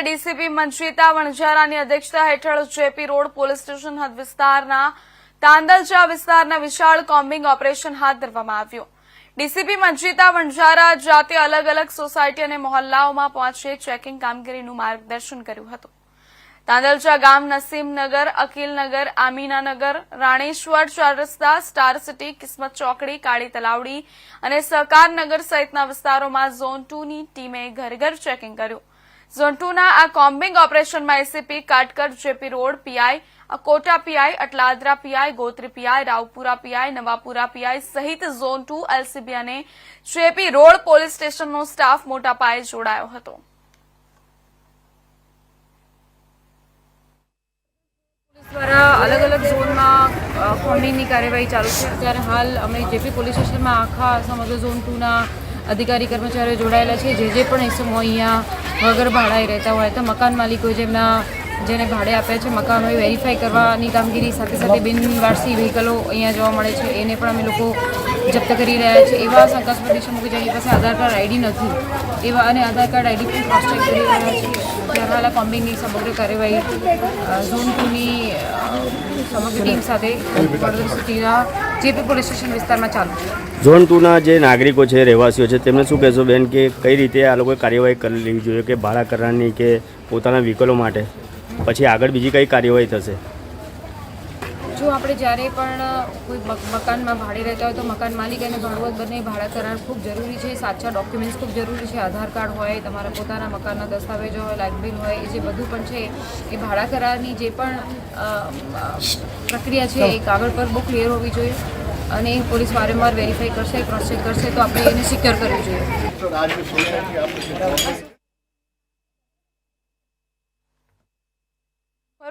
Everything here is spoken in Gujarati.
ત્યારે ડીસીપી મંજીતા વણઝારાની અધ્યક્ષતા હેઠળ જેપી રોડ પોલીસ સ્ટેશન હદ વિસ્તારના તાંદલચા વિસ્તારના વિશાળ કોમ્બિંગ ઓપરેશન હાથ ધરવામાં આવ્યું. ડીસીપી મંજીતા વણઝારા જાતે અલગ અલગ સોસાયટી અને મોહલ્લાઓમાં પહોંચી ચેકિંગ કામગીરીનું માર્ગદર્શન કર્યું હતું. તાંદલચા ગામ નસીમનગર, અકીલનગર, આમીનાનગર, રાણેશ્વર, ચાર રસ્તા, સ્ટાર સિટી, કિસ્મત ચોકડી, કાળી તલાવડી અને સહકારનગર સહિતના વિસ્તારોમાં ઝોન ટુની ટીમે ઘર ઘર ચેકિંગ કર્યું. ઝોન ટુના આ કોમ્બિંગ ઓપરેશનમાં ACP Katkar JP road PI Kota PI, Atladara PI, Gotri PI, Raopura PI, Navapura PI સહિત ઝોન ટુ એલસીબી અને જેપી રોડ પોલીસ સ્ટેશનનો સ્ટાફ મોટા પાયે જોડાયો હતો. દ્વારા અલગ અલગ ઝોનમાં કોમ્બિંગની કાર્યવાહી ચાલુ છે. અત્યારે હાલ અમે જેપી પોલીસ સ્ટેશનમાં આખા સમગ્ર ઝોન ટુના અધિકારી કર્મચારીઓ જોડાયેલા છે. જે જે પણ એસમો અહીંયા વગર ભાડાએ રહેતા હોય તો મકાન માલિકો જેમના જેને ભાડે આપે છે મકાનો એ વેરીફાઈ કરવાની કામગીરી સાથે સાથે બિનવારસી વ્હીકલો અહીંયા જોવા મળે છે. એને પણ અમે લોકો જપ્ત કરી રહ્યા છે. એવા શંકાસ્પદ દેશો મૂકી જેની પાસે આધાર કાર્ડ આઈડી નથી. એવા અને આધાર કાર્ડ આઈડી પણ ક્રોસ કરી રહ્યા છીએ. ત્યારે કોમ્બિંગની સમગ્ર કાર્યવાહી ઝોન ટુની સમગ્ર ટીમ સાથે સિટીના જેપી પોલીસ સ્ટેશન વિસ્તારમાં ચાલુ છે. ઝોન ટુના જે નાગરિકો છે, રહેવાસીઓ છે, તેમને શું કહેશો બેન કે કઈ રીતે આ લોકોએ કાર્યવાહી કરી લેવી જોઈએ કે ભાડા કરારની કે પોતાના વ્હીકલો માટે? પછી આગળ બીજી કઈ કાર્યવાહી થશે? જો આપણે જ્યારે પણ કોઈ મકાનમાં ભાડે રહેતા હોય તો મકાન માલિક અને ભાડુઆત બંને ભાડા કરાર ખૂબ જરૂરી છે. સાચા ડોક્યુમેન્ટ્સ ખૂબ જરૂરી છે. આધાર કાર્ડ હોય, તમારા પોતાના મકાનના દસ્તાવેજો હોય લાઇટ બિલ હોય, એ જે બધું પણ છે, એ ભાડા કરારની જે પણ પ્રક્રિયા છે, એ કાગળ પર બહુ ક્લિયર હોવી જોઈએ અને પોલીસ વારંવાર વેરીફાઈ કરશે ક્રોસ ચેક કરશે તો આપણે એને સિક્યોર કરવું જોઈએ.